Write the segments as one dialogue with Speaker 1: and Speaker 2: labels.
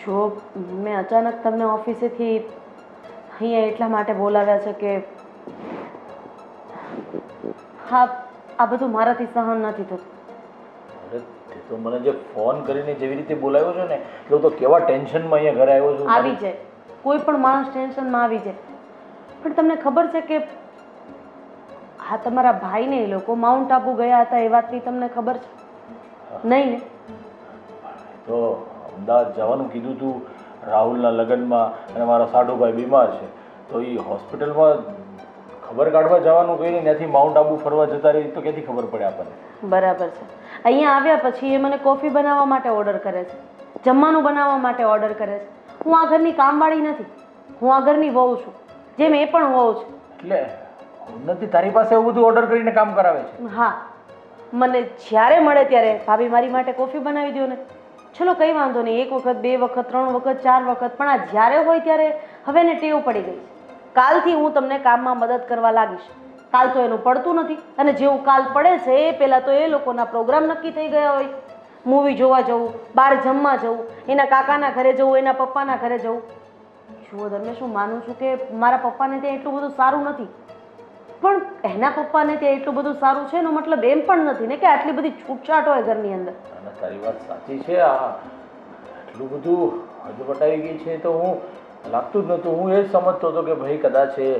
Speaker 1: જો મેં અચાનક તમને ઓફિસેથી અહીંયા એટલા માટે બોલાવ્યા છે કે હા, આ બધું મારાથી સહન નથી થતું.
Speaker 2: તે મને જે ફોન કરીને જેવી રીતે બોલાવ્યો છે ને એટલે હું તો કેવા ટેન્શનમાં અહીંયા ઘરે આવ્યો છું.
Speaker 1: આવી જાય. કોઈ પણ માણસ ટેન્શનમાં આવી જાય. પણ તમને ખબર છે કે હા તમારા ભાઈને એ લોકો માઉન્ટ આબુ ગયા હતા એ વાતની તમને ખબર છે? નહીં ને?
Speaker 2: તો અમદાવાદ જવાનું કીધું હતું રાહુલના લગ્નમાં અને મારા સાઢુભાઈ બીમાર છે. તો એ હોસ્પિટલમાં ખબર કાઢવા જવાનું કહીને ત્યાંથી માઉન્ટ આબુ ફરવા જતા રહી તો ક્યાંથી ખબર પડે આપણને?
Speaker 1: બરાબર છે. અહીંયા આવ્યા પછી એ મને કોફી બનાવવા માટે ઓર્ડર કરે છે. જમવાનું બનાવવા માટે ઓર્ડર કરે છે. હું આ ઘરની કામવાળી નથી. હું આ ઘરની વહુ છું. જેમ એ પણ વહુ છે.
Speaker 2: એટલે ઉન્નતિ તારી પાસે એવું બધું ઓર્ડર કરીને કામ કરાવે છે?
Speaker 1: હા. મને જ્યારે મળે ત્યારે ભાભી મારી માટે કોફી બનાવી દો ને ચલો કંઈ વાંધો નહીં. એક વખત બે વખત ત્રણ વખત ચાર વખત પણ આ જ્યારે હોય ત્યારે હવે ને ટેવ પડી ગઈ છે. કાલથી હું તમને કામમાં મદદ કરવા લાગીશ. કાલ તો એનું પડતું નથી અને જેવું કાલ પડે છે એ પહેલાં તો એ લોકોના પ્રોગ્રામ નક્કી થઈ ગયા હોય. મૂવી જોવા જવું બહાર જમવા જવું, એના કાકાના ઘરે જવું, એના પપ્પાના ઘરે જવું. જુઓ તમે શું માનું છું કે મારા પપ્પાને ત્યાં એટલું બધું સારું નથી. પણ એના પપ્પાને ત્યાં એટલું બધું સારું છે એનો મતલબ એમ પણ નથી ને કે આટલી બધી છૂટછાટ હોય ઘરની અંદર.
Speaker 2: તારી વાત સાચી છે, આ એટલું બધું હજવટાઈ ગઈ છે તો હું લાગતું જ નહોતું. હું એ સમજતો હતો કે ભાઈ કદાચ એ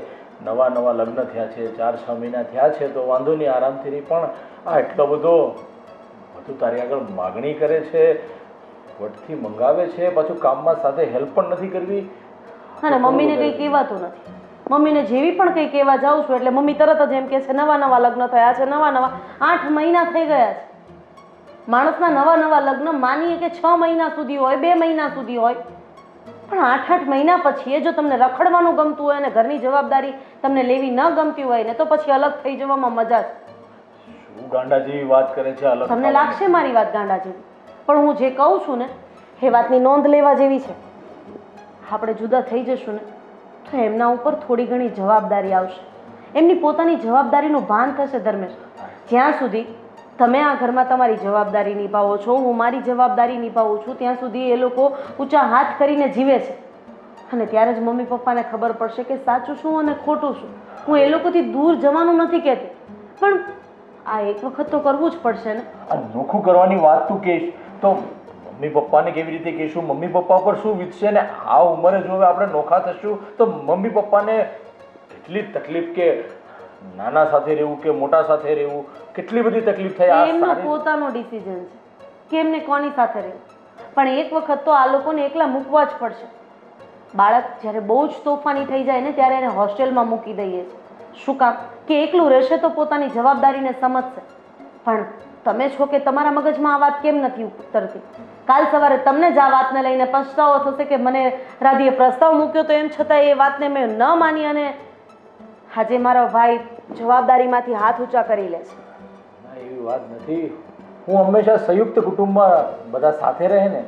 Speaker 2: નવા નવા લગ્ન થયા છે ચાર છ મહિના થયા છે તો વાંધો નહીં આરામથી રહી પણ આ એટલો બધો બધું તારી આગળ માગણી કરે છે વટથી મંગાવે છે પાછું કામમાં સાથે હેલ્પ પણ નથી કરવી.
Speaker 1: અને મમ્મીને કંઈ કહેવાતું નથી. મમ્મીને જેવી પણ કંઈ કહેવા જાઉં છું એટલે મમ્મી તરત જ એમ કહે છે નવા નવા લગ્ન થયા છે નવા નવા. આઠ મહિના થઈ ગયા છે. માણસના નવા નવા લગ્ન માનીએ કે છ મહિના સુધી હોય બે મહિના સુધી હોય. પણ આઠ આઠ મહિના પછી એ જો તમને રખડવાનું ગમતું હોય અને ઘરની જવાબદારી તમને લેવી ન ગમતી હોય ને તો પછી અલગ થઈ જવામાં મજા
Speaker 2: શું ગાંડા જેવી વાત કરે છે અલગ
Speaker 1: તમને લાગશે મારી વાત ગાંડા જેવી. પણ હું જે કહું છું ને એ વાતની નોંધ લેવા જેવી છે. આપણે જુદા થઈ જશું ને તો એમના ઉપર થોડી ઘણી જવાબદારી આવશે. એમની પોતાની જવાબદારીનું ભાન થશે ધર્મેશ. જ્યાં સુધી તમે આ ઘરમાં તમારી જવાબદારી નિભાવો છો, હું મારી જવાબદારી નિભાવું છું, ત્યાં સુધી એ લોકો ઊંચા હાથ કરીને જીવે છે. અને ત્યારે જ મમ્મી પપ્પાને ખબર પડશે કે સાચું શું અને ખોટું શું. હું એ લોકોથી દૂર જવાનું નથી કહેતી. પણ આ એક વખત તો કરવું જ પડશે ને.
Speaker 2: આ કરવાની વાત તું કહીશ, તો મમ્મી પપ્પાને કેવી રીતે કહીશું? મમ્મી પપ્પા પર શું વીતશે ને આ ઉંમરે જો આપણે નોખા થશું, તો મમ્મી પપ્પાને કેટલી તકલીફ કે નાના સાથે રહેવું કે મોટા સાથે રહેવું કેટલી બધી તકલીફ થઈ આ
Speaker 1: એમનો
Speaker 2: સારી
Speaker 1: પોતાનો ડિસિઝન છે. કે એમને કોની સાથે રહેવું. પણ એક વખત તો આ લોકોને એકલા મૂકવા જ પડશે. બાળક જ્યારે બહુ જ તોફાની થઈ જાય ને ત્યારે એને હોસ્ટેલમાં મૂકી દઈએ છીએ. શું કામ? કે એકલું રહેશે તો પોતાની જવાબદારીને સમજશે. પણ તમે છો કે તમારા મગજમાં આ વાત કેમ નથી ઉતરતી? કાલ સવારે તમને જ આ વાતને લઈને પછતાવો થશે કે મને રાધીએ પ્રસ્તાવ મૂક્યો તો એમ છતાં એ વાતને મેં ન માની અને આજે મારો ભાઈ જવાબદારીમાંથી હાથ ઊંચા કરી લે છે.
Speaker 2: ના, એવી વાત નથી. હું હંમેશા સંયુક્ત કુટુંબમાં બધા સાથે રહે ને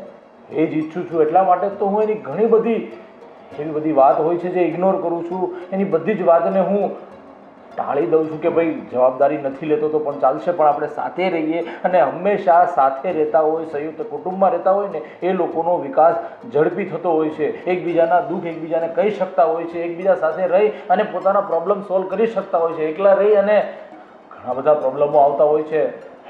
Speaker 2: એ જ ઈચ્છું છું. એટલા માટે તો હું એની ઘણી બધી, એવી બધી વાત હોય છે જે ઇગ્નોર કરું છું. એની બધી જ વાતને હું ટાળી દઉં છું કે ભાઈ જવાબદારી નથી લેતો તો પણ ચાલશે, પણ આપણે સાથે રહીએ અને હંમેશા સાથે રહેતા હોય, સંયુક્ત કુટુંબમાં રહેતા હોય ને, એ લોકોનો વિકાસ ઝડપી થતો હોય છે. એકબીજાના દુઃખ એકબીજાને કહી શકતા હોય છે, એકબીજા સાથે રહી અને પોતાના પ્રોબ્લેમ સોલ્વ કરી શકતા હોય છે. એકલા રહી અને ઘણા બધા પ્રોબ્લેમો આવતા હોય છે.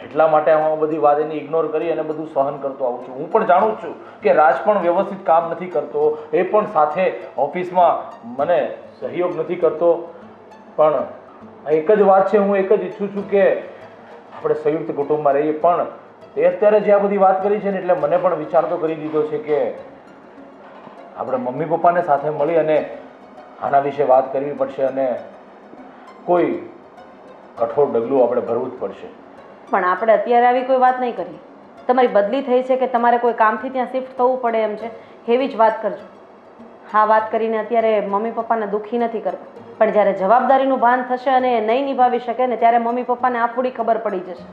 Speaker 2: એટલા માટે હું આ બધી વાત એને ઇગ્નોર કરી અને બધું સહન કરતો આવું છું. હું પણ જાણું છું કે રાજ પણ વ્યવસ્થિત કામ નથી કરતો, એ પણ સાથે ઓફિસમાં મને સહયોગ નથી કરતો. પણ એક જ વાત છે, હું એક જ ઈચ્છું છું કે આપણે સંયુક્ત કુટુંબમાં રહીએ, પણ તે અત્યારે જે આ બધી વાત કરી છે ને, એટલે મને પણ વિચાર તો કરી દીધો છે કે આપણે મમ્મી પપ્પાને સાથે મળી અને આના વિશે વાત કરવી પડશે અને કોઈ કઠોર ડગલું આપણે ભરવું જ પડશે.
Speaker 1: પણ આપણે અત્યારે આવી કોઈ વાત નહીં કરીએ. તમારી બદલી થઈ છે કે તમારે કોઈ કામથી ત્યાં શિફ્ટ થવું પડે એમ છે, એવી જ વાત કરજો. હા, વાત કરીને અત્યારે મમ્મી પપ્પાને દુઃખી નથી કરતા. પણ જ્યારે જવાબદારીનું ભાન થશે અને એ નહીં નિભાવી શકે ને ત્યારે મમ્મી પપ્પાને આફુડી ખબર પડી જશે.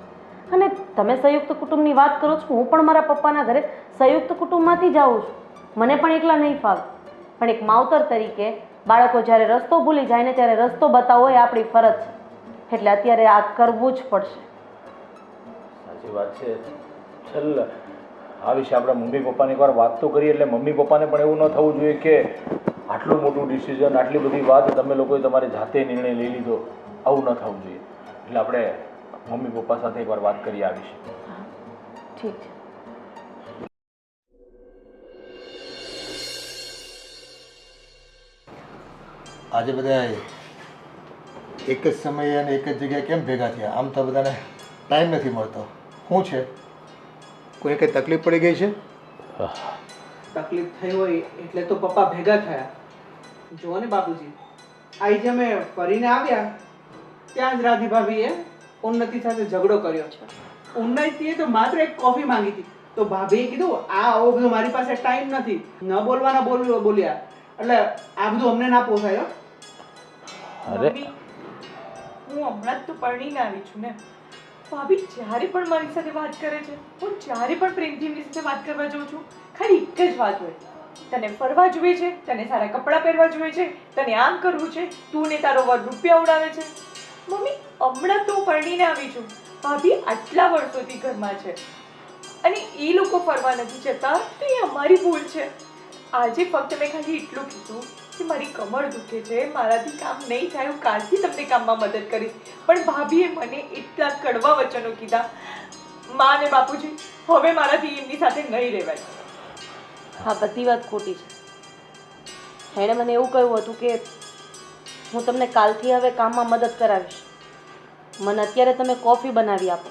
Speaker 1: અને તમે સંયુક્ત કુટુંબની વાત કરો છો, હું પણ મારા પપ્પાના ઘરે સંયુક્ત કુટુંબમાંથી જ આવું છું. મને પણ એકલા નહીં ફાવે. પણ એક માવતર તરીકે બાળકો જ્યારે રસ્તો ભૂલી જાય ને ત્યારે રસ્તો બતાવવો એ આપણી ફરજ છે. એટલે અત્યારે આ કરવું જ પડશે.
Speaker 2: સાચી વાત છે. ચલ આ વિશે આપણા મમ્મી પપ્પાની એકવાર વાત તો કરીએ એટલે મમ્મી પપ્પાને પણ એવું ન થવું જોઈએ કે આટલું મોટું ડિસિઝન આટલી બધી વાત તમે લોકોએ તમારે જાતે નિર્ણય લઈ લીધો આવું ન થવું જોઈએ. એટલે આપણે મમ્મી પપ્પા સાથે એકવાર વાત કરી આ વિશે.
Speaker 1: ઠીક છે.
Speaker 3: આજે બધા એક જ સમયે અને એક જ જગ્યાએ કેમ ભેગા થયા? આમ તો બધાને ટાઈમ નથી મળતો. શું છે? કોઈ કંઈ તકલીફ પડી ગઈ છે?
Speaker 4: તકલીફ થઈ હોય એટલે તો પપ્પા ભેગા થયા. જુઓ ને બાપુજી આઈ જે અમે ફરીને આવ્યા ત્યાં જ રાધી ભાભીએ ઉન્નતિ સાથે ઝઘડો કર્યો. ઉન્નતિએ તો માત્ર એક કોફી માંગી હતી. તો ભાભીએ કીધું આ આવો બધું મારી પાસે ટાઈમ નથી. ન બોલવાના બોલ્યો બોલ્યા. એટલે આ બધું અમને ના પોસાયો
Speaker 2: અરે.
Speaker 5: હું હમણાં જ તો પરણીને આવી છું ને. ભાભી જ્યારે પણ મારી સાથે વાત કરે છે હું જ્યારે પણ પ્રેમથી એમની સાથે વાત કરવા જાઉં છું ખાલી એક જ વાત હોય. તને ફરવા જોઈએ છે, તને સારા કપડાં પહેરવા જોઈએ છે, તને આમ કરવું છે, તું ને તારો વર રૂપિયા ઉડાવે છે. મમ્મી, હમણાં તો હું પરણીને આવી છું. ભાભી આટલા વર્ષોથી ઘરમાં છે. અને એ લોકો ફરવા નથી જતા, તો એ અમારી ભૂલ છે. આજે ફક્ત મેં ખાલી એટલું કીધું કે મારી કમર દુખે છે, મારાથી કામ નહીં થાય, હું કાલથી તમને કામમાં મદદ કરીશ. પણ ભાભીએ મને એટલા કડવા વચનો કીધા. મા અને બાપુજી, હવે મારાથી એમની સાથે નહીં રહેવાય.
Speaker 1: આ બધી વાત ખોટી છે. એણે મને એવું કહ્યું હતું કે હું તમને કાલથી હવે કામમાં મદદ કરાવીશ. મને અત્યારે તમે કોફી બનાવી આપો.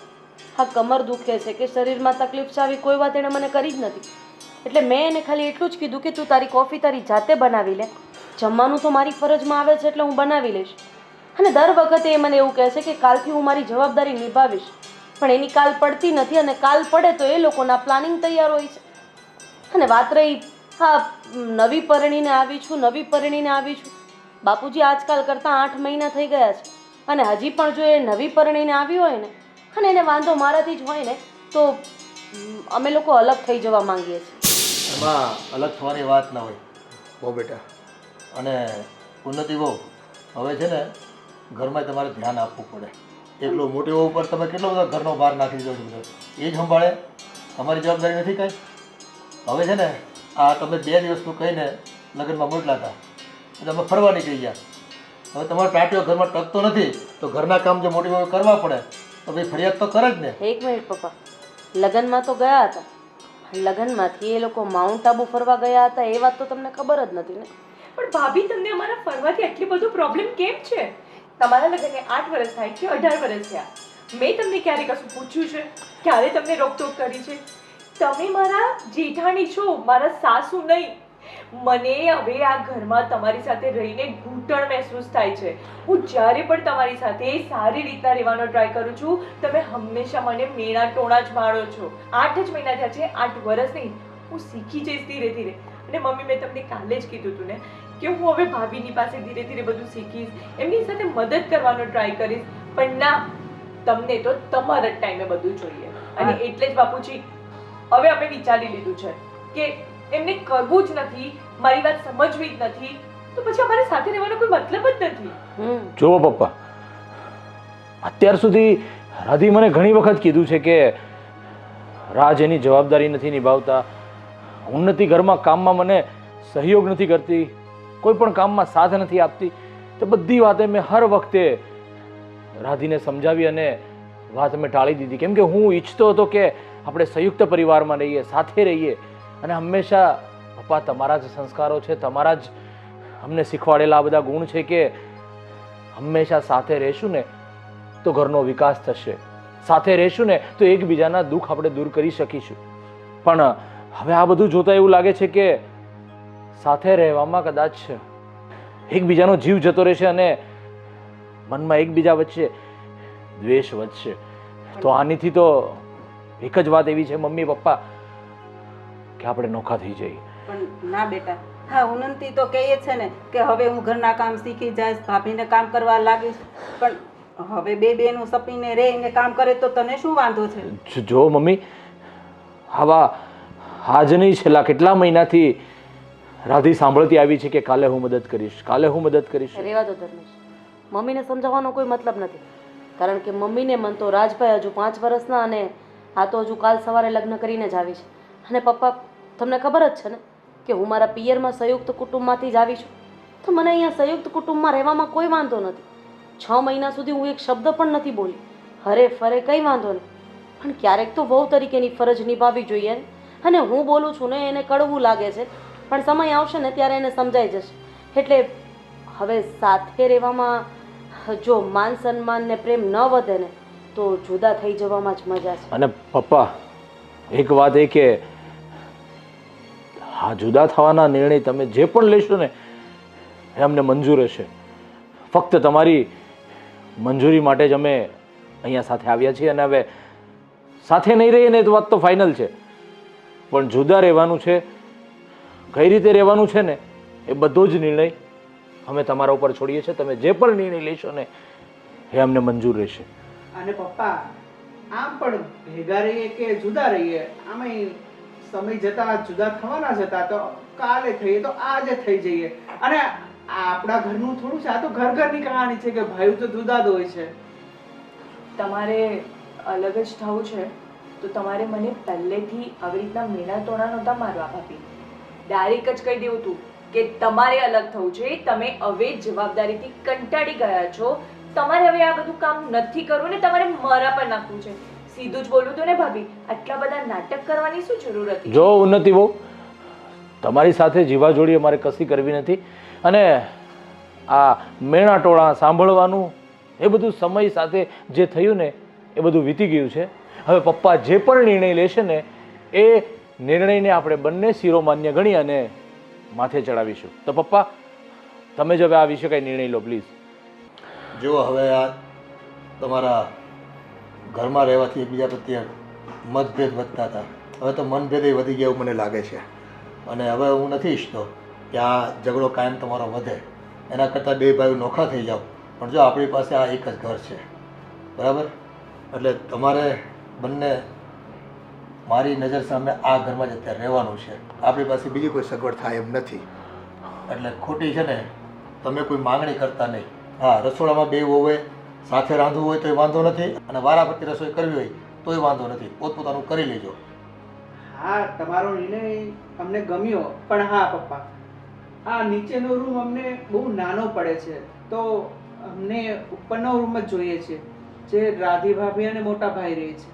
Speaker 1: હા, કમર દુખે છે કે શરીરમાં તકલીફ છે, આવી કોઈ વાત એણે મને કરી જ નથી. એટલે મેં એને ખાલી એટલું જ કીધું કે તું તારી કોફી તારી જાતે બનાવી લે. જમવાનું તો મારી ફરજમાં આવે છે એટલે હું બનાવી લઈશ. અને દર વખતે એ મને એવું કહે છે કે કાલથી હું મારી જવાબદારી નિભાવીશ. પણ એની કાલ પડતી નથી અને કાલ પડે તો એ લોકોના પ્લાનિંગ તૈયાર હોય છે. અને વાત રહી હા નવી પરણીને આવી છું નવી પરણીને આવી છું. બાપુજી આજકાલ કરતાં આઠ મહિના થઈ ગયા છે. અને હજી પણ જો એ નવી પરણીને આવી હોય ને અને એને વાંધો મારાથી જ હોય ને તો અમે લોકો અલગ થઈ જવા માંગીએ છીએ.
Speaker 3: એમાં અલગ થવાની વાત ના હોય. બહુ બેટા. અને ઉન્નતિ બહુ. હવે છે ને ઘરમાં તમારે ધ્યાન આપવું પડે. એટલું મોટી ઉપર તમે કેટલો બધો ઘરનો ભાર નાખી દીધો છે એ જ સંભાળે. તમારી જવાબદારી નથી કાંઈ? હવે છે ને આ તમે બે દિવસનું કહીને લગ્નમાં મોકલા હતા એટલે અમે ફરવા નીકળી ગયા. હવે તમારો ટાંટિયો ઘરમાં ટકતો નથી તો ઘરના કામ જે મોટી વહુ કરવા પડે તો ભાઈ ફરિયાદ તો કરે જ ને.
Speaker 1: એક મિનિટ પપ્પા લગ્નમાં તો ગયા હતા લગ્નમાંથી એ લોકો માઉન્ટ આબુ ફરવા ગયા હતા એ વાત તો તમને ખબર જ નથી ને.
Speaker 5: પણ ભાભી તમને અમારા ફરવાથી આટલી બધું પ્રોબ્લેમ કેમ છે? તમારા લગ્નને આઠ વર્ષ થાય કે અઢાર વર્ષ થયા? મેં તમને ક્યારે કશું પૂછ્યું છે? ક્યારે તમને રોકટોક કરી છે? તમે મારા જેઠાણી છો મારા સાસુ નહીં. મને હવે આ ઘરમાં તમારી સાથે રહીને ઘૂંટણ મહેસૂસ થાય છે. હું જ્યારે પણ તમારી સાથે સારી રીતના રહેવાનો ટ્રાય કરું છું તમે હંમેશા મને મેણા ટોણા જ મારો છો. આઠ જ મહિના થયા છે આઠ વર્ષ નહીં. હું શીખી જઈશ ધીરે ધીરે. અને મમ્મી મેં તમને કાલે જ કીધું હતું ને કે હું હવે ભાભીની પાસે ધીરે ધીરે બધું શીખીશ એમની સાથે મદદ કરવાનો ટ્રાય કરીશ. પણ ના તમને તો તમારા જ ટાઈમે બધું જોઈએ. અને એટલે જ બાપુજી હવે અમે વિચારી લીધું છે કે એમને કરવું જ નથી મારી વાત સમજવી જ નથી તો પછી અમારે સાથે રહેવાનો કોઈ મતલબ જ નથી.
Speaker 2: જુઓ પપ્પા અત્યાર સુધી રાધી મને ઘણી વખત કીધું છે કે રાજ એની જવાબદારી નથી નિભાવતા ઉન્નતિ ઘરમાં કામમાં મને સહયોગ નથી કરતી કોઈ પણ કામમાં સાથ નથી આપતી. તો બધી વાતે મેં હર વખતે રાધીને સમજાવી અને વાત મેં ટાળી દીધી. કેમ કે હું ઈચ્છતો હતો કે આપણે સંયુક્ત પરિવારમાં રહીએ, સાથે રહીએ અને હંમેશા પપ્પા તમારા જ સંસ્કારો છે, તમારા જ અમને શીખવાડેલા આ બધા ગુણ છે કે હંમેશા સાથે રહેશું ને તો ઘરનો વિકાસ થશે. સાથે રહેશું ને તો એકબીજાના દુઃખ આપણે દૂર કરી શકીશું. પણ હવે આ બધું જોતા એવું લાગે છે કે સાથે રહેવામાં કદાચ એકબીજાનો જીવ જતો રહેશે અને મનમાં એકબીજા વચ્ચે દ્વેષ વધશે. તો આનીથી તો એક જ વાત એવી છે મમ્મી પપ્પા કે આપણે નોખા થઈ જઈએ.
Speaker 6: પણ ના બેટા હા ઉનંતી તો કહે છે ને કે હવે હું ઘરના કામ શીખી જઈશ ભાભીને કામ કરવા લાગીશ. પણ હવે બે બેનું સપીને રહીને કામ કરે તો તને શું વાંધો છે?
Speaker 2: જો- મમ્મી હવા આજની નહીં છેલ્લા કેટલા મહિનાથી રાધી સાંભળતી આવી છે કે કાલે હું મદદ કરીશ કાલે હું મદદ કરીશ.
Speaker 1: રેવા દો ધર્મેશ. મમ્મીને સમજાવવાનો કોઈ મતલબ નથી. કારણ કે મમ્મીને મન તો રાજભાઈ હજુ પાંચ વર્ષના અને આ તો હજુ કાલ સવારે લગ્ન કરીને જ આવી છે અને પપ્પા, તમને ખબર જ છે ને કે હું મારા પિયરમાં સંયુક્ત કુટુંબમાંથી જ આવી છું. તો મને અહીંયા સંયુક્ત કુટુંબમાં રહેવામાં કોઈ વાંધો નથી. છ મહિના સુધી હું એક શબ્દ પણ નથી બોલી. હરે ફરે કંઈ વાંધો નહીં. પણ ક્યારેક તો વહુ તરીકેની ફરજ નિભાવવી જોઈએ અને હું બોલું છું ને, એને કડવું લાગે છે. પણ સમય આવશે ને ત્યારે એને સમજાઈ જશે. એટલે હવે સાથે રહેવામાં જો માન સન્માન ને પ્રેમ ન વધે ને તો જુદા થઈ જવામાં જ મજા છે.
Speaker 2: અને પપ્પા, એક વાત એ કે હા જુદા થવાના નિર્ણય તમે જે પણ લેશો ને, એ અમને મંજૂર હશે. ફક્ત તમારી મંજૂરી માટે જ અમે અહીંયા સાથે આવ્યા છીએ અને હવે સાથે નહીં રહીએ ને તો વાત તો ફાઇનલ છે. પણ જુદા રહેવાનું છે, કઈ રીતે રહેવાનું છે ને, એ બધો જ નિર્ણય અમે તમારા ઉપર છોડીએ છીએ. તમે જે પણ નિર્ણય લેશો ને, એ અમને મંજૂર રહેશે.
Speaker 4: અને પપ્પા, આમ પણ ભેગા રહીએ કે જુદા રહીએ? આમાં સમય જતા જુદા થવાના જતા તો કાલે થઈએ તો આજે થઈ જઈએ. અને આપણા ઘરનું થોડું છે, આ તો ઘર ઘરની કહાણી છે કે ભાઈ તો જુદા જ હોય છે.
Speaker 5: તમારે અલગ જ થવું છે, તો તમારે મને પહેલેથી આવી રીતના મેળા તોડા નહોતા મારવા ભાભી ડાયરેક્ટ જ કહી દેવું હતું કે તમારે અલગ થવું છે, તમે હવે જવાબદારીથી કંટાળી ગયા છો તમારે હવે આ બધું કામ નથી કરવું ને તમારે મારા પર નાખવું છે. સીધું જ બોલું તો ને ભાભી, આટલા બધા નાટક કરવાની શું જરૂર હતી?
Speaker 2: જો ઉન્નતિ બહુ. તમારી સાથે જીવાજોડી અમારે કશી કરવી નથી. અને આ મેણા ટોળા સાંભળવાનું, એ બધું સમય સાથે જે થયું ને, એ બધું વીતી ગયું છે. હવે પપ્પા જે પણ નિર્ણય લેશે ને, એ નિર્ણયને આપણે બંને શિરોમાન્ય ગણી અને માથે ચડાવીશું. તો પપ્પા, તમે જ હવે આ વિશે કંઈ નિર્ણય લો, પ્લીઝ.
Speaker 3: જુઓ હવે આ તમારા ઘરમાં રહેવાથી એકબીજા પ્રત્યે મતભેદ વધતા હતા. હવે તો મનભેદ વધી ગયા એવું મને લાગે છે. અને હવે હું નથી ઈચ્છતો કે આ ઝઘડો કાયમ તમારો વધે. એના કરતાં બે ભાઈઓ નોખા થઈ જાઓ. પણ જો આપણી પાસે આ એક જ ઘર છે. બરાબર? એટલે તમારે બંને મારી નજર સામે આ ઘરમાં જ અત્યારે રહેવાનું છે. આપણી પાસે બીજી કોઈ સગવડ થાય એમ નથી. એટલે ખોટી છે ને, તમે કોઈ માંગણી કરતા નહીં. હા રસોડામાં બે હોય સાથે રાંધવું હોય તોય વાંધો નથી અને વારાફરતી રસોઈ કરવી હોય તોય વાંધો નથી. પોતપોતાનું કરી લેજો.
Speaker 4: હા તમારો નિર્ણય અમને ગમ્યો પણ હા પપ્પા. આ નીચેનો રૂમ અમને બહુ નાનો પડે છે તો અમને ઉપરનો રૂમ જ જોઈએ છે જે રાધી ભાભી અને મોટા ભાઈ રહે છે.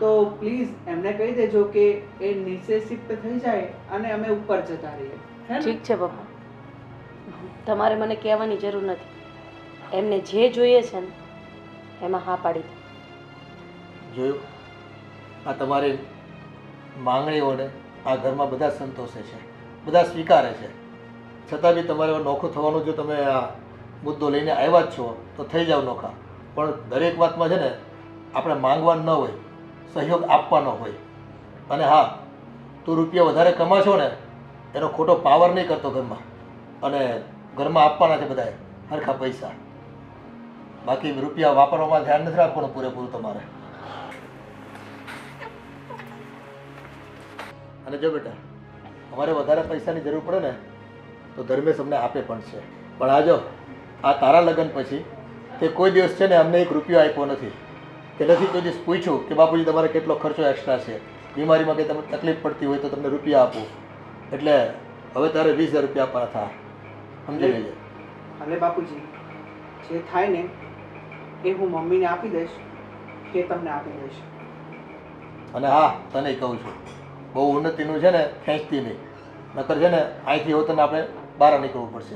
Speaker 4: તો પ્લીઝ એમને કહી દેજો કે એ નીચે શિફ્ટ થઈ જાય અને અમે ઉપર જતા રહીએ.
Speaker 1: ઠીક છે પપ્પા. તમારે મને કહેવાની જરૂર નથી. એમને જે જોઈએ છે ને, એમાં હા પાડી દે.
Speaker 3: જોયું? આ તમારી માંગણીઓને આ ઘરમાં બધા સંતોષે છે, બધા સ્વીકારે છે. છતાં બી તમારે નોખું થવાનું જો તમે આ મુદ્દો લઈને આવ્યા જ છો, તો થઈ જાવ નોખા. પણ દરેક વાતમાં છે ને, આપણે માંગવા ન હોય, સહયોગ આપવાનો હોય. અને હા, તું રૂપિયા વધારે કમાશો ને, એનો ખોટો પાવર નહીં કરતો ઘરમાં. અને ઘરમાં આપવાના છે બધાએ સરખા પૈસા. બાકી રૂપિયા વાપરવામાં ધ્યાન નથી રાખવાનું પૂરેપૂરું તમારે. અને જો બેટા, અમારે વધારે પૈસાની જરૂર પડે ને, તો ધર્મેશ અમને આપે પણ છે. પણ આ જો, આ તારા લગ્ન પછી, તે કોઈ દિવસ છે ને અમને એક રૂપિયો આપ્યો નથી. કે નથી કોઈ દિવસ પૂછ્યું કે બાપુજી તમારે કેટલો ખર્ચો એક્સ્ટ્રા છે. બીમારીમાં કંઈ તમને તકલીફ પડતી હોય તો તમને રૂપિયા આપું. એટલે હવે તારે વીસ હજાર રૂપિયા આપવાના થા. સમજી લેજે
Speaker 4: ભલે બાપુજી જે થાય ને એ હું મમ્મીને આપી દઈશ કે તમને આપી દઈશ.
Speaker 3: અને હા તને કહું છું બહુ ઉન્નતિનું છે ને ખેંચતી નહીં. નકર છે ને અહીંથી હોતને આપણે બહાર નીકળવું પડશે.